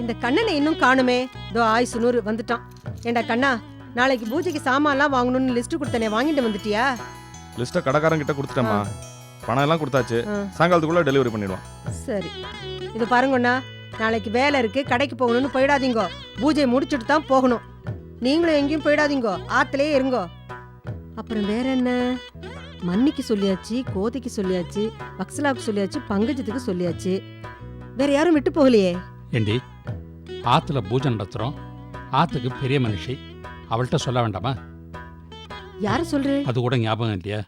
இந்த கண்ணனை இன்னும் காணுமே. இதோ ஆயுசு நூறு வந்துட்டான். ஏண்டா கண்ணா நாளைக்கு பூஜைக்கு சாமான்லாம் வாங்கணும்னு லிஸ்ட் கொடுத்தனே வாங்கிட்டு வந்துட்டியா? லிஸ்ட்டை கடைக்காரன் கிட்ட கொடுத்துட்டேம்மா. பணம் எல்லாம் கொடுத்தாச்சு. சாயங்காலத்துக்குள்ள டெலிவரி பண்ணிடுவான். சரி. இது பாருங்கண்ணா நாளைக்கு வேலை இருக்கு கடைக்கு போகணும்னு போயிடாதீங்கோ. பூஜை முடிச்சுட்டு தான் போகணும். நீங்களும் எங்கேயும் போயிடாதீங்கோ. ஆத்துலயே இருங்கோ. அப்புறம் வேற என்ன? மன்னிக்கு சொல்லியாச்சு கோதைக்கு சொல்லியாச்சு வக்ஸலாவுக்கு சொல்லியாச்சு பங்கஜத்துக்கு சொல்லியாச்சு. வேற யாரும் விட்டு போகலையே? ஏண்டி ஆத்துல பூஜை நடத்துறோம் ஆத்துக்கு பெரிய மனுஷி அவள்கிட்ட சொல்ல வேண்டாமா? யார சொல்றே? அது கூட ஞாபகம் இல்லையா?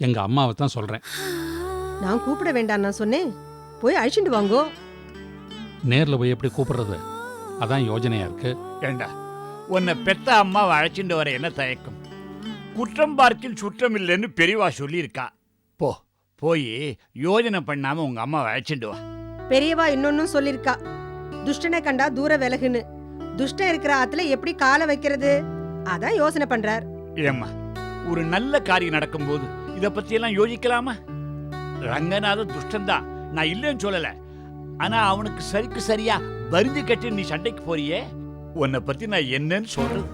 எங்க அம்மாவை தான் சொல்றேன். நான் கூப்பிட வேண்டாம் நான் சொன்னேன். போய் அழிச்சுட்டு வாங்கோ. நேர்ல போய் எப்படி கூப்பிடுறது? அதான் யோஜனையா இருக்கு. ஏண்டா உன்னை பெத்த அம்மாவை அழைச்சிட்டு வர என்ன தயக்கம்? குற்றம் பார்க்கில் சுற்றம் இல்லைன்னு பெரியவா சொல்லியிருக்கா. போ போய் யோஜனை பண்ணாம உங்க அம்மாவை அழைச்சிட்டு வா. பெரியவா இன்னொன்னும் சொல்லிருக்கா துஷ்டனை கண்டா தூர விலகுன்னு. துஷ்டன் இருக்கிற ஆத்துல எப்படி காலை வைக்கிறது? அதான் யோசனை பண்றார். ஏம்மா ஒரு நல்ல காரியம் நடக்கும்போது இத பத்தி எல்லாம் யோசிக்கலாமா? ரங்கநாத துஷ்டன்தான். நான் இல்லைன்னு சொல்லல. ஆனா அவனுக்கு சரிக்கு சரியா வரிஞ்சு கட்டி நீ சண்டைக்கு போறியே? உன்னை பத்தி நான் என்னன்னு சொல்றது.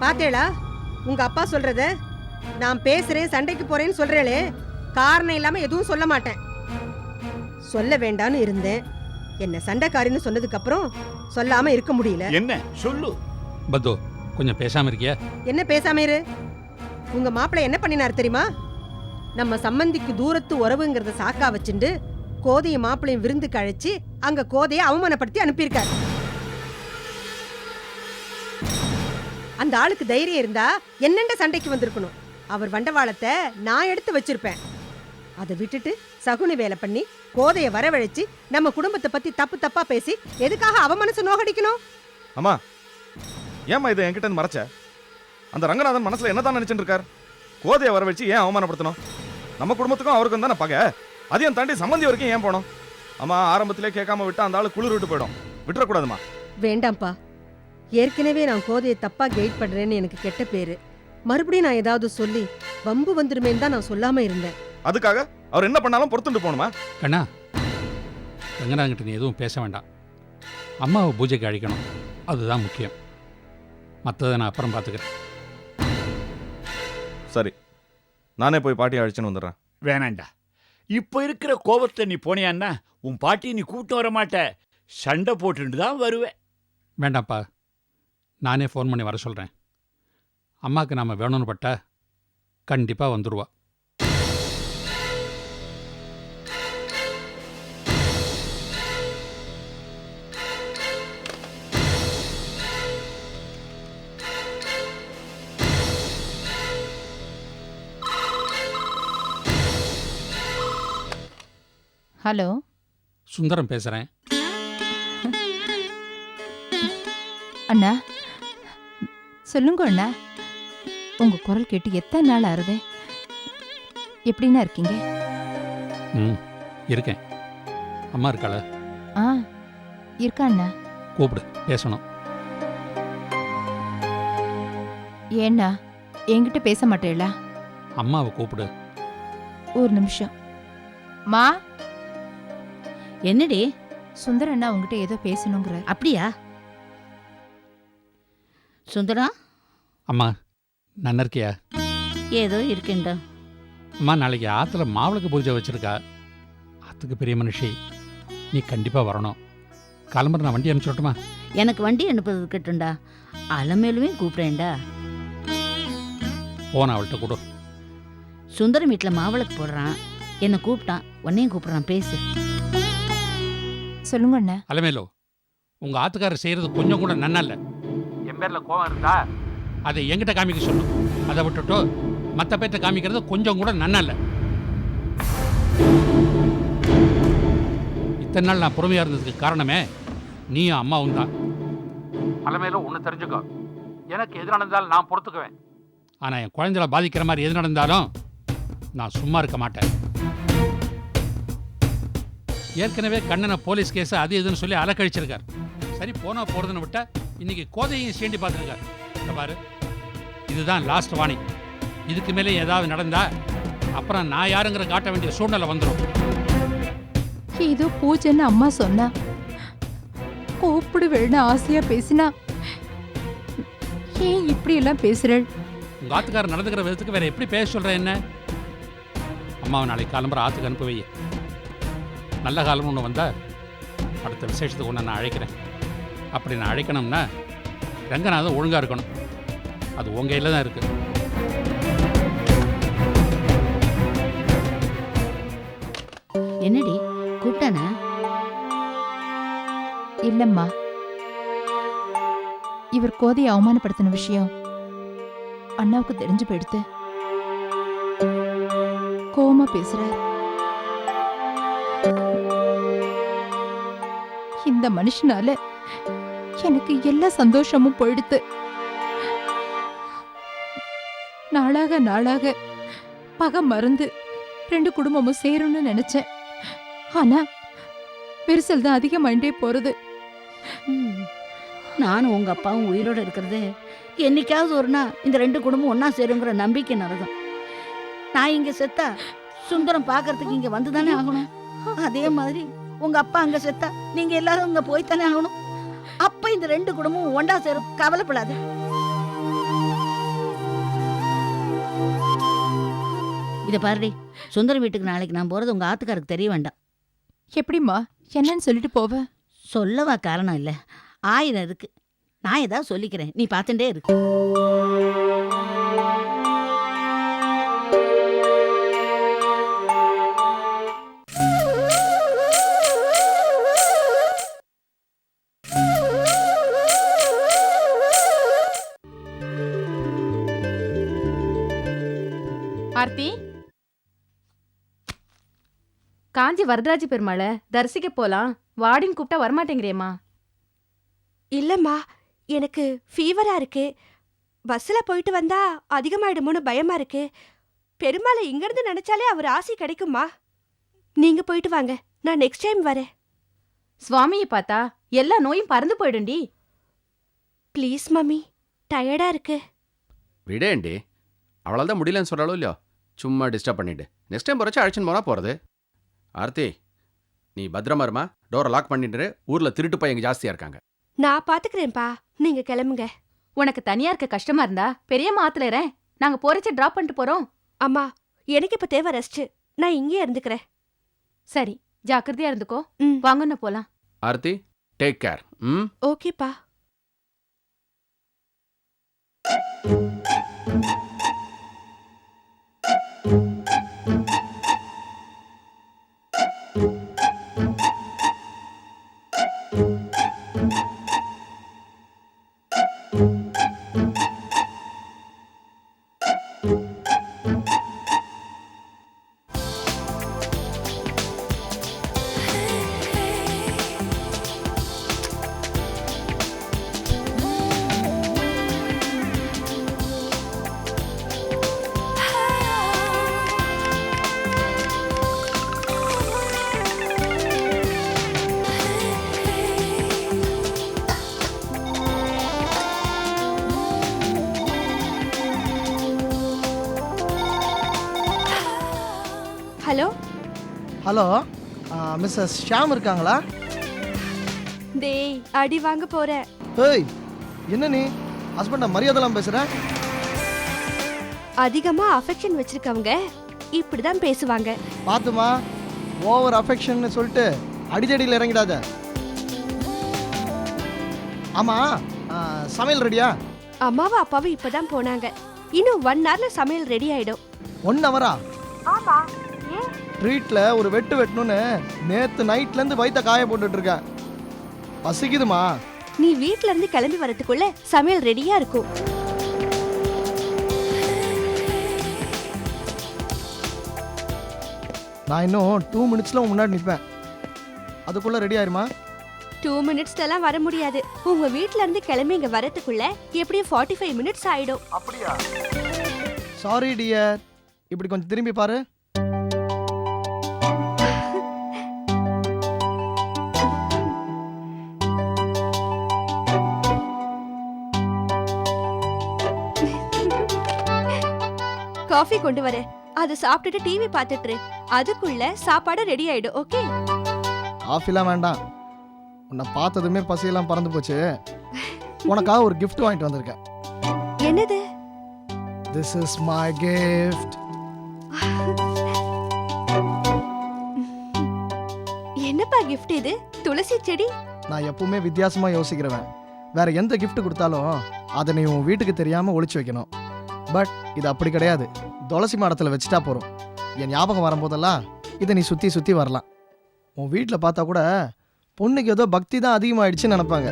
பாத்தேளா உங்க அப்பா சொல்றத? நான் பேசுறேன் சண்டைக்கு போறேன்னு சொல்றேளே. காரணம் இல்லாம எதுவும் சொல்ல மாட்டேன். சொல்ல வேண்டான்னு இருந்தேன். என்ன சண்டைக்காரின்னு சொன்னதுக்கு அப்புறம் சொல்லாம இருக்க முடியல. என்ன? சொல்லு. பத்து கொஞ்சம் பேசாம இருக்கியா? என்ன பேசாம இரு. உங்க மாப்பிள்ளை என்ன பண்ணினார் தெரியுமா? நம்ம சம்மந்திக்கு தூரத்து உறவுங்கிறத சாக்கா வச்சுண்டு கோதையும் மாப்பிளையும் விருந்துக்கு அழைச்சு அங்க கோதையை அவமானப்படுத்தி அனுப்பியிருக்கார். அந்த ஆளுக்கு தைரியம் இருந்தா என்னென்ன சண்டைக்கு வந்திருக்கணும்? அவர் வண்டவாளத்தை நான் எடுத்து வச்சிருப்பேன். அதை விட்டுட்டு சகுனி வேலை பண்ணி கோதைய வரவழைச்சு நம்ம குடும்பத்தை பத்தி தப்பு தப்பா பேசி எதுக்காக அவ மனசு நோகடிக்கணும்? அம்மா ஏம்மா இதை என்கிட்ட மறைச்ச? அந்த ரங்கநாதன் மனசுல என்னதான் நினைச்சிட்டு இருக்கார்? கோதையை வர வச்சு ஏன் அவமானப்படுத்தணும்? நம்ம குடும்பத்துக்கும் அவருக்கும் தானே பகை? அதையும் தாண்டி சம்மந்தி வரைக்கும் ஏன் போனோம் அம்மா ஆரம்பத்திலே கேட்காம விட்டா அந்த ஆளு குளிர் விட்டு போயிடும். விட்டுறக்கூடாதுமா வேண்டாம்ப்பா. ஏற்கனவே நான் கோதையை தப்பா கைட் பண்றேன்னு எனக்கு கெட்ட பேரு. மறுபடியும் நான் ஏதாவது சொல்லி வம்பு வந்துருமேன்னு தான் நான் சொல்லாம இருந்தேன். அதுக்காக அவர் என்ன பண்ணாலும் பொறுத்துட்டு போகணுமா? கண்ணா ரங்கநாதன்கிட்ட நீ எதுவும் பேச வேண்டாம். அம்மாவை பூஜைக்கு அழைக்கணும். அதுதான் முக்கியம். மற்றதை நான் அப்புறம் பார்த்துக்கிறேன். சரி. நானே போய் பாட்டியை அழைச்சின்னு வந்துடுறேன். வேணாண்டா. இப்ப இருக்கிற கோபத்தை நீ போனியான்னா உன் பாட்டி நீ கூட்டம் வர மாட்ட. சண்டை போட்டுட்டு தான் வருவே வேண்டாம்ப்பா. நானே ஃபோன் பண்ணி வர சொல்கிறேன் அம்மாவுக்கு நாம் வேணும்னு பட்டா கண்டிப்பாக வந்துடுவா ஹலோ. சுந்தரம் பேசுகிறேன் அண்ணா சொல்லுங்க அண்ணா. உங்க குரல் கேட்டு எத்தனை நாள் ஆறுதே? எப்படிண்ணா இருக்கீங்க? ம் இருக்கேன். அம்மா இருக்காள? ஆ இருக்கா அண்ணா. கூப்பிடு பேசணும். ஏண்ணா என்கிட்ட பேச மாட்டேளா? அம்மாவை கூப்பிடு. ஒரு நிமிஷம். மா? என்னடி? சுந்தர் அண்ணா உங்ககிட்ட ஏதோ பேசணுங்கிறார். அப்படியா? சுந்தரம் அம்மா நன்னா இருக்கியா? ஏதோ இருக்கேன்டா அம்மா நாளைக்கு ஆற்றுல மாவிளக்கு பூஜை வச்சிருக்கா. ஆற்றுக்கு பெரிய மனுஷி. நீ கண்டிப்பாக வரணும். கிளம்புற நான் வண்டி அனுப்பிச்சு விட்டுமா எனக்கு வண்டி அனுப்புறது இருக்கட்டும்டா அலமேலுமே கூப்பிடுறேன்டா. போன அவள்கிட்ட கொடு. சுந்தரம் வீட்டில் மாவிளக்கு போடுறான். என்னை கூப்பிட்டான். உன்னையும் கூப்பிடுறான். பேசு. சொல்லுங்க அண்ணா அலமேலோ உங்க ஆத்துக்காரர் செய்யறது கொஞ்சம் கூட நன்னா இல்ல என் பேர்ல கோவம் இருக்கா? அதை என்கிட்ட காமிக்க சொல்லு. அதை விட்டுட்டு மற்ற பேர்ட்ட காமிக்கிறது கொஞ்சம் கூட நன்னா இல்ல இத்தனை நாள் நான் பொறுமையா இருந்ததுக்கு காரணமே நீயும் அம்மாவும் தான். அலமேலோ ஒன்று தெரிஞ்சுக்கோ. எனக்கு எது நடந்தாலும் நான் பொறுத்துக்குவேன். ஆனா என் குழந்தைகளை பாதிக்கிற மாதிரி எது நடந்தாலும் நான் சும்மா இருக்க மாட்டேன். ஏற்கனவே கண்ணனை போலீஸ் கேஸ் அது இதுன்னு சொல்லி அலக்கழிச்சிருக்கார். சரி போனா போறதுன்னு விட்டா இன்னைக்கு கோதையும் சீண்டி பார்த்துருக்கார். பாரு. இதுதான் லாஸ்ட் வார்னிங் இதுக்கு மேலே ஏதாவது நடந்தா அப்புறம் நான் யாருங்கிற காட்ட வேண்டிய சூழ்நிலை வந்துடும் ஏதோ பூஜைன்னு அம்மா சொன்னா. கூப்பிடுவேன்னு ஆசையா பேசினா. ஏன் இப்படி எல்லாம் பேசுறேள்? உங்கள் ஆத்துக்காரர் நடந்துக்கிற விதத்துக்கு வேற எப்படி பேச சொல்கிறேன் என்ன? அம்மாவை நாளைக்கு கிளம்புற ஆத்துக்கு அனுப்பி நல்ல காலம் ஒன்று வந்தால் அடுத்த விசேஷத்துக்கு ஒன்று நான் அழைக்கிறேன். அப்படி நான் அழைக்கணும்னா ரங்கநாதன் ஒழுங்காக இருக்கணும். அது உங்கள் கையில் தான் இருக்குது என்னடி கூப்பிட்டானா இல்லம்மா. இவர் கோதையை அவமானப்படுத்தின விஷயம் அண்ணாவுக்கு தெரிஞ்சு போயிடுத்து. கோவமா பேசுறாரு. இந்த மனுஷனால எனக்கு எல்லா சந்தோஷமும் போயிடுத்து நாளாக நாளாக பகை மறந்து ரெண்டு குடும்பமும் சேரும்னு நினைச்சேன். ஆனா விரிசல் தான் அதிகமாயிட்டே போறது. நானும் உங்க அப்பாவும் உயிரோட இருக்கிறது என்னைக்காவது ஒரு நாள் இந்த ரெண்டு குடும்பம் ஒன்னா சேருங்கிற நம்பிக்கை நடக்கும். நான் இங்க செத்தா சுந்தரம் பார்க்கறதுக்கு இங்க வந்து தானே ஆகணும்? அதே மாதிரி உங்க அப்பா அங்க செத்தா நீங்க எல்லாரும் அங்க போய் தானே ஆகணும். அப்ப இந்த ரெண்டு குடும்பமும் ஒண்டா சேரும். கவலைப்படாது. இத பாருடி. சுந்தரம் வீட்டுக்கு நாளைக்கு நான் போறது உங்க ஆத்துக்காருக்கு தெரிய வேண்டாம். எப்படிம்மா? என்னன்னு சொல்லிட்டு போவ? சொல்லவா காரணம் இல்ல. ஆயிரம் இருக்கு. நான் ஏதாவது சொல்லிக்கிறேன். நீ பார்த்துட்டே இரு. ஆர்த்தி? காஞ்சி வரதராஜ பெருமாளை தரிசிக்க போலாம். வாடின்னு கூப்பிட்டா வரமாட்டேங்கிறியம்மா. இல்லம்மா எனக்கு ஃபீவரா இருக்கு. பஸ்ல போயிட்டு வந்தா அதிகமாயிடுமோன்னு பயமா இருக்கு. பெருமாளை இங்கிருந்து நினைச்சாலே அவர் ஆசை கிடைக்குமா நீங்க போயிட்டு வாங்க நான் நெக்ஸ்ட் டைம் வரேன். சுவாமியை பார்த்தா எல்லா நோயும் பறந்து போயிடும்டி. ப்ளீஸ் மம்மி டயர்டா இருக்கு. விடேண்டி அவளால் தான் முடியலன்னு சொல்கிறாளோ இல்லையோ? சும்மா டிஸ்டர்ப் பண்ணிட்டு நெக்ஸ்ட் டைம் போகிறச்சு அழைச்சின்னு போனால் போகிறது ஆர்த்தி நீ பத்திரமா இருமா? டோரை லாக் பண்ணிட்டு ஊரில் திருட்டு பையங்க ஜாஸ்தியாக இருக்காங்க. நான் பாத்துக்கிறேன்ப்பா. நீங்க கிளம்புங்க. உனக்கு தனியா இருக்க கஷ்டமா இருந்தா பெரியம்மா ஆத்துல இரேன் நாங்க போறச்ச டிராப் பண்ணிட்டு போறோம். அம்மா எனக்கு இப்ப தேவை ரெஸ்ட் நான் இங்கேயே இருந்துக்கிறேன். சரி ஜாக்கிரதையா இருந்துக்கோ. ம். வாங்கன்னு போலாம். ஆர்த்தி டேக் கேர் ம்? ஓகேப்பா. ஹலோ ஹலோ மிஸ்ஸஸ் ஷாம் இருக்காங்களா? டேய் அடி வாங்க போறேன் ஏய் என்ன நீ? ஹஸ்பண்டை மரியாதைலாம் பேசுகிற அதிகமா அஃபெக்ஷன் வச்சிருக்கவங்க இப்படிதான் பேசுவாங்க. பார்த்துமா ஓவர் அஃபெக்ஷன்னு சொல்லிட்டு அடிதடியில் இறங்கிடாத. ஆமாம் சமையல் ரெடியா அம்மாவும் அப்பாவும் இப்பதான் போனாங்க. இன்னும் ஒன் ஹவர்ல சமையல் ரெடி ஆயிடும். ஒன் ஹவரா ஆமா. ட்ரீட்டில் ஒரு வெட்டு வெட்டணும்னு நேற்று நைட்லேருந்து வயித்த காய போட்டுட்டு இருக்கேன். பசிக்குதுமா? நீ வீட்ல இருந்து கிளம்பி வரதுக்குள்ள சமையல் ரெடியா இருக்கும். நான் இன்னும் டூ மினிட்ஸில் முன்னாடி நிற்பேன் அதுக்குள்ளே ரெடி ஆயிருமா? டூ மினிட்ஸ்ல எல்லாம் வர முடியாது. உங்க வீட்ல இருந்து கிளம்பி இங்க வரதுக்குள்ள எப்படியும் ஃபார்ட்டி ஃபைவ் மினிட்ஸ் ஆயிடும். அப்படியா? சாரி டியர் இப்படி கொஞ்சம் திரும்பி பாரு. காஃபி கொண்டு வரேன். அதை சாப்பிட்டுட்டு டிவி பார்த்துட்டு. அதுக்குள்ள சாப்பாடு ரெடி ஆயிடும் ஓகே காஃபிலாம் வேண்டாம். உன்னை பார்த்ததுமே பசியெல்லாம் பறந்து போச்சு. உனக்காக ஒரு gift வாங்கிட்டு வந்திருக்கேன். என்னது? This is my gift. என்னப்பா gift இது? துளசி செடி? நான் எப்பவுமே வித்தியாசமா யோசிக்கிறவன். வேற எந்த gift கொடுத்தாலும் அதை நீ உன் வீட்டுக்கு தெரியாம ஒளிச்சு வைக்கணும். பட் இது அப்படி கிடையாது. துளசி மாடத்தில் வச்சுட்டா போறோம். என் ஞாபகம் வரும்போதெல்லாம் இதை நீ சுத்தி சுத்தி வரலாம். உன் வீட்டில் பார்த்தா கூட பொண்ணுக்கு ஏதோ பக்தி தான் அதிகமாயிடுச்சுன்னு நினைப்பாங்க.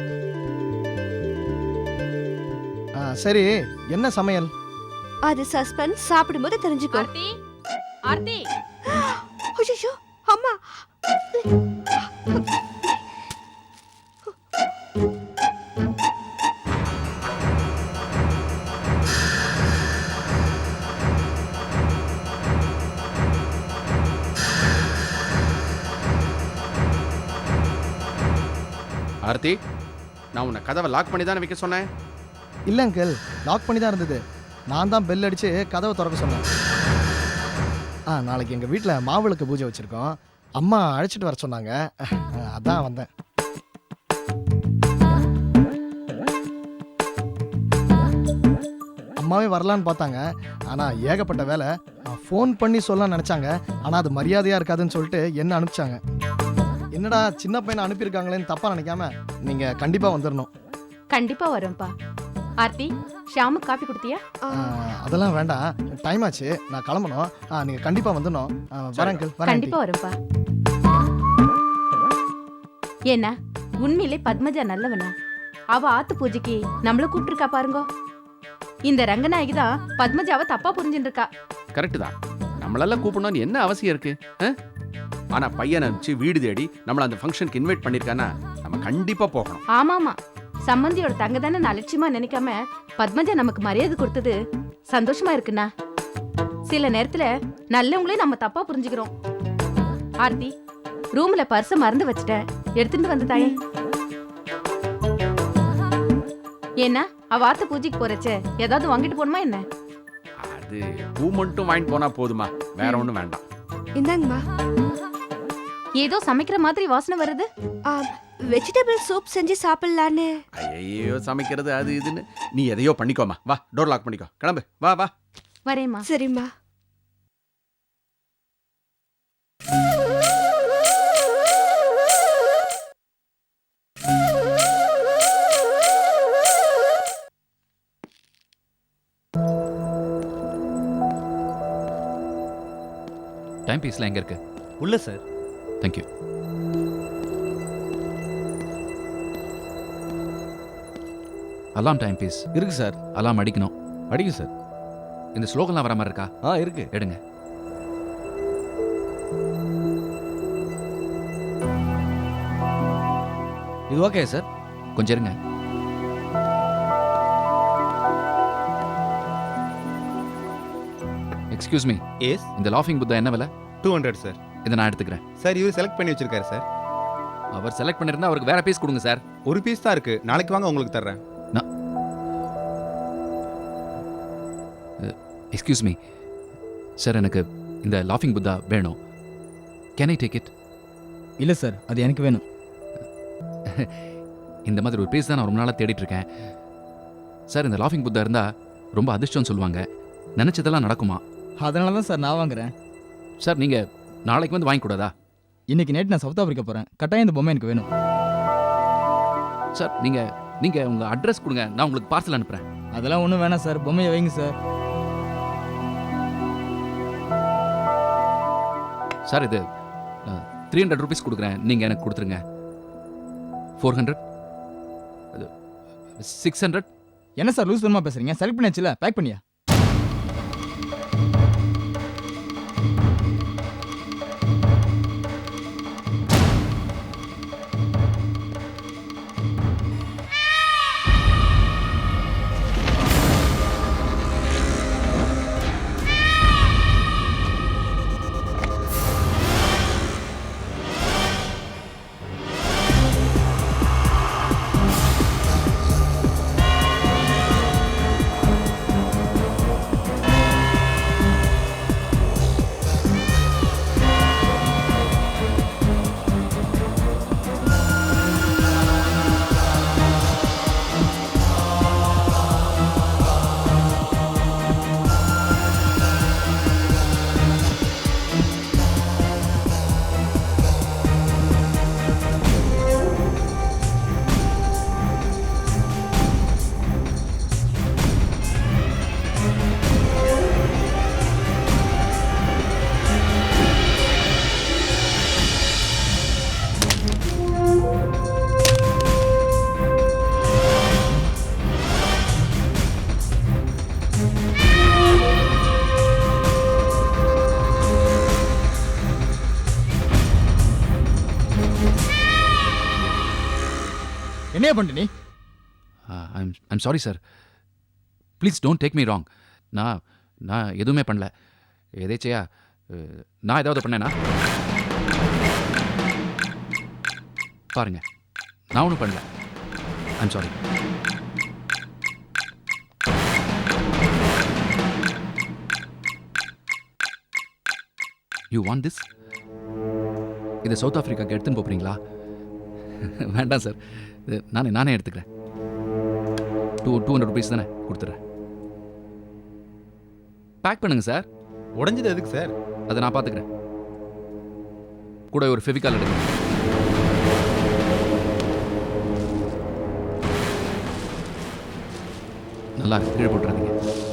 ஆ, சரி என்ன சமையல்? அது சஸ்பென்ஸ் சாப்பிடும்போது தெரிஞ்சுக்கோ. ஆர்த்தி ஆர்த்தி. ஐயோ அம்மா. ஆர்த்தி நான் உன்னை கதவை லாக் பண்ணி தானே வைக்க சொன்னேன்? இல்லை அங்கிள் லாக் பண்ணி தான் இருந்தது. நான் தான் பெல் அடித்து கதவை திறக்க சொன்னேன். ஆ நாளைக்கு எங்கள் வீட்டில் மாவிளக்கு பூஜை வச்சுருக்கோம். அம்மா அழைச்சிட்டு வர சொன்னாங்க. அதான் வந்தேன். அம்மாவே வரலான்னு பார்த்தாங்க. ஆனால் ஏகப்பட்ட வேலை. ஃபோன் பண்ணி சொல்லலாம் நினச்சாங்க. ஆனால் அது மரியாதையாக இருக்காதுன்னு சொல்லிட்டு என்ன அனுப்பிச்சாங்க. என்னடா சின்ன பையனை அனுப்பியிருக்காங்களேன்னு தப்பாக நினைக்காம நீங்கள் கண்டிப்பாக வந்துடணும் கண்டிப்பா வரேன்ப்பா. ஆர்த்தி ஷாமுக்கு காப்பி கொடுத்தியா? அதெல்லாம் வேண்டாம். டைம் ஆச்சு. நான் கிளம்பணும். நீங்க கண்டிப்பா வந்துடணும் வரேன் அங்கிள். கண்டிப்பா வரேன்ப்பா. என்ன உண்மையிலே பத்மஜா நல்லவனா? அவ ஆத்து பூஜைக்கு நம்மள கூப்பிட்டுருக்கா பாருங்க. இந்த ரங்கநாயகி தான் பத்மஜாவை தப்பா புரிஞ்சுட்டு இருக்கா. கரெக்டு தான். நம்மளெல்லாம் கூப்பிடணும்னு என்ன அவசியம் இருக்கு? ஆனா பையனை அனுப்பிச்சு வீடு தேடி நம்மள அந்த ஃபங்க்ஷனுக்கு இன்வைட் பண்ணிருக்கானா நம்ம கண்டிப்பா போகணும். ஆமாமா. சம்மந்தியோட தங்க தானே நான் அலட்சியமா நினைக்காம பத்மஜா நமக்கு மரியாதை கொடுத்தது சந்தோஷமா இருக்குண்ணா. சில நேரத்துல நல்லவங்களே நம்ம தப்பா புரிஞ்சுக்கிறோம். ஆர்த்தி ரூம்ல பர்ஸ மறந்து வச்சுட்டேன். எடுத்துட்டு வந்து தாயே. ஏன்னா அவ ஆத்த பூஜைக்கு போறச்சே ஏதாவது வாங்கிட்டு போகணுமா என்ன? அது பூ மட்டும் வாங்கிட்டு போனா போதுமா? வேற ஒண்ணும் வேண்டாம். இந்தாங்கம்மா. ஏதோ சமைக்கிற மாதிரி வாசனை வருது. வெஜிடபிள் சூப் செஞ்சு சாப்பிடலான்னு. ஐயோ சமைக்கிறது அது இதுன்னு. நீ எதையோ பண்ணிக்கோமா. வா டோர் லாக் பண்ணிக்கோ. கிளம்பு. வா வா. வரேம்மா. சரிம்மா. டைம் பீஸ்லாம் எங்கே இருக்கு? உள்ள sir thank you alarm time piece இருக்கு சார். அலாம் அடிக்கணும். அடிக்கும் சார். இந்த ஸ்லோகன்லாம் வர மாதிரி இருக்கா? ஆ இருக்கு. எடுங்க. இது ஓகே சார். கொஞ்சம் இருங்க. எக்ஸ்கியூஸ் மீ எஸ் இந்த லாஃபிங் புத்தா என்ன விலை? டூ ஹண்ட்ரட் சார் இதை நான் எடுத்துக்கிறேன். சார் இவர் செலக்ட் பண்ணி வச்சிருக்காரு சார். அவர் செலக்ட் பண்ணியிருந்தா அவருக்கு வேற பீஸ் கொடுங்க சார். ஒரு பீஸ் தான் இருக்கு. நாளைக்கு வாங்க உங்களுக்கு தர்றேன். எக்ஸ்கியூஸ் மீ சார் எனக்கு இந்த லாஃபிங் புத்தா வேணும். கேன் ஐ டேக் இட் இல்ல சார் அது எனக்கு வேணும். இந்த மாதிரி ஒரு பீஸ் தான் நான் ரொம்ப நாளாக தேடிட்டு இருக்கேன். சார் இந்த லாஃபிங் புத்தா இருந்தால் ரொம்ப அதிர்ஷ்டம்னு சொல்லுவாங்க. நினச்சதெல்லாம் நடக்குமா? அதனால தான் சார் நான் வாங்குறேன். சார் நீங்கள் நாளைக்கு வந்து வாங்கிக்கூடாதா? இன்னைக்கு நைட் நான் சவுத் ஆப்பிரிக்கா போறேன். கட்டாயம் இந்த பொம்மை எனக்கு வேணும். சார் நீங்கள் நீங்கள் உங்கள் அட்ரஸ் கொடுங்க. நான் உங்களுக்கு பார்சல் அனுப்புகிறேன் அதெல்லாம் ஒன்றும் வேணாம் சார். பொம்மையை வைங்க சார். சார் இது த்ரீ ஹண்ட்ரட் ருபீஸ் கொடுக்குறேன். நீங்கள் எனக்கு கொடுத்துருங்க. ஃபோர் ஹண்ட்ரட் சிக்ஸ் ஹண்ட்ரட் என்ன சார் லூஸ் தரமா பேசுறீங்க? செலக்ட் பண்ணியாச்சுல? பேக் பண்ணியா? என்னைய பண்ணிட்டு நீ I'm I'm sorry sir please don't take me wrong நான் நான் எதுவுமே பண்ணல எதேச்சையா நான் ஏதாவது பண்ணேனா பாருங்க நான் ஒன்றும் பண்ணல I'm sorry you want this இதை சவுத் ஆஃப்ரிக்காக்கு எடுத்துன்னு போகிறீங்களா வேண்டாம் சார். இது நானே நானே எடுத்துக்கிறேன். டூ டூ ஹண்ட்ரட் ருபீஸ் தானே கொடுத்துட்றேன் பேக் பண்ணுங்க சார். உடஞ்சது எதுக்கு சார்? அதை நான் பார்த்துக்கிறேன். கூட ஒரு ஃபெவிகால் எடுங்க. நல்லா இருக்கு கீழே போட்டுறாதீங்க.